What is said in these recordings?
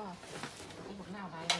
ก็ไอ้พวกหน้าไรเลย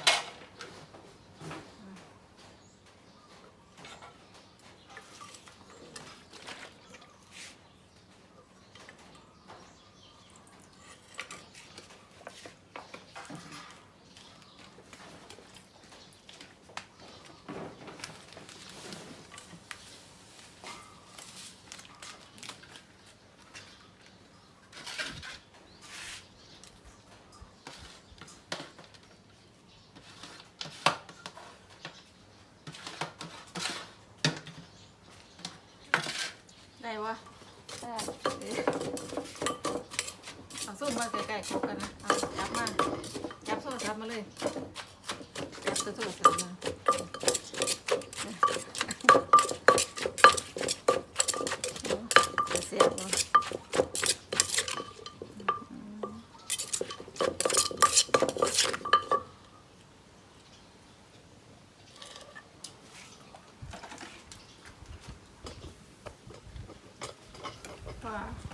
ได้วะได้เอาส้มมาใกล้ๆครบกันนะ เอาจับมา จับโซ่จับมาเลย จับตัวโซ่จับมา falar.